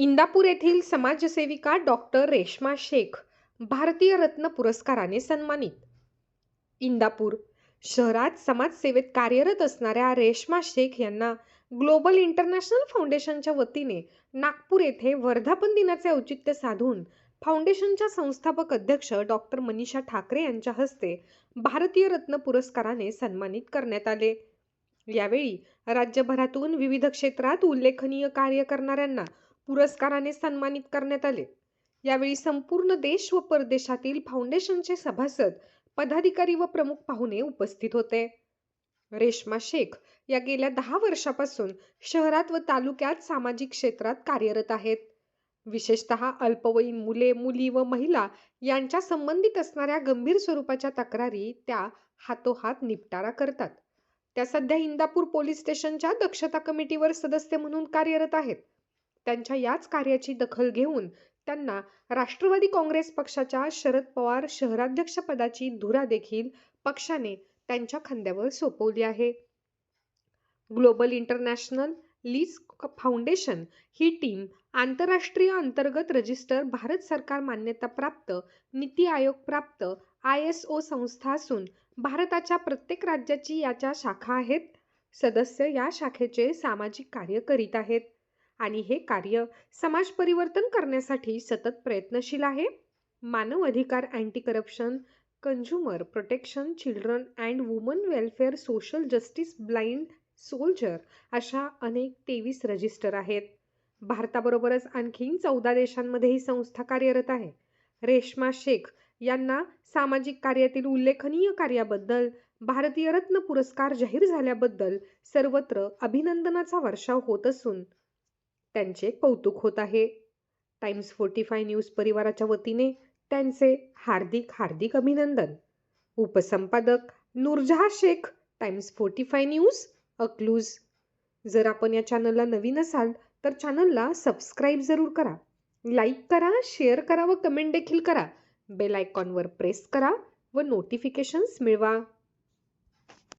इंदापूर येथील समाजसेविका डॉक्टर रेश्मा शेख भारतीय रत्न पुरस्काराने सन्मानित. इंदापूर शहरात समाजसेवेत कार्यरत असणाऱ्या रेश्मा शेख यांना ग्लोबल इंटरनॅशनल फाउंडेशनच्या वतीने नागपूर येथे वर्धापन दिनाचे औचित्य साधून फाउंडेशनच्या संस्थापक अध्यक्ष डॉक्टर मनीषा ठाकरे यांच्या हस्ते भारतीय रत्न पुरस्काराने सन्मानित करण्यात आले. यावेळी राज्यभरातून विविध क्षेत्रात उल्लेखनीय कार्य करणाऱ्यांना पुरस्काराने सन्मानित करण्यात आले. यावेळी संपूर्ण देश व परदेशातील फाउंडेशनचे सभासद पदाधिकारी व प्रमुख पाहुणे उपस्थित होते. रेश्मा शेख या गेल्या दहा वर्षापासून शहरात व तालुक्यात सामाजिक क्षेत्रात कार्यरत आहेत. विशेषतः अल्पवयीन मुले मुली व महिला यांच्या संबंधित असणाऱ्या गंभीर स्वरूपाच्या तक्रारी त्या हातोहात निपटारा करतात. त्या सध्या इंदापूर पोलीस स्टेशनच्या दक्षता कमिटीवर सदस्य म्हणून कार्यरत आहेत. त्यांच्या याच कार्याची दखल घेऊन त्यांना राष्ट्रवादी काँग्रेस पक्षाच्या शरद पवार शहराध्यक्षपदाची धुरा देखील पक्षाने त्यांच्या खांद्यावर सोपवली आहे. ग्लोबल इंटरनॅशनल लीज फाउंडेशन ही टीम आंतरराष्ट्रीय अंतर्गत रजिस्टर भारत सरकार मान्यताप्राप्त नीती आयोग प्राप्त आय एस ओ संस्था असून भारताच्या प्रत्येक राज्याची याच्या शाखा आहेत. सदस्य या शाखेचे सामाजिक कार्य करीत आहेत. आणि हे कार्य समाज परिवर्तन करण्यासाठी सतत प्रयत्नशील आहे. मानव अधिकार anti corruption consumer protection children and woman welfare social justice blind soldier अशा अनेक तेवीस रजिस्टर आहेत. भारताबरोबरच आणखीन चौदा देशांमध्ये ही संस्था कार्यरत आहे. रेश्मा शेख यांना सामाजिक कार्यातील उल्लेखनीय कार्याबद्दल भारतीय रत्न पुरस्कार जाहीर झाल्याबद्दल सर्वत्र अभिनंदनाचा वर्षाव होत असून त्यांचे कौतुक होत आहे. टाइम्स फोर्टी फाय न्यूज परिवाराच्या वतीने त्यांचे हार्दिक हार्दिक अभिनंदन. उपसंपादक Noorjaha Shaikh Times forty five news Akluj. जर आपण या चॅनलला नवीन असाल तर चॅनलला सबस्क्राईब जरूर करा. लाईक करा शेअर करा व कमेंट देखील करा. बेल आयकॉनवर प्रेस करा व नोटिफिकेशन्स मिळवा.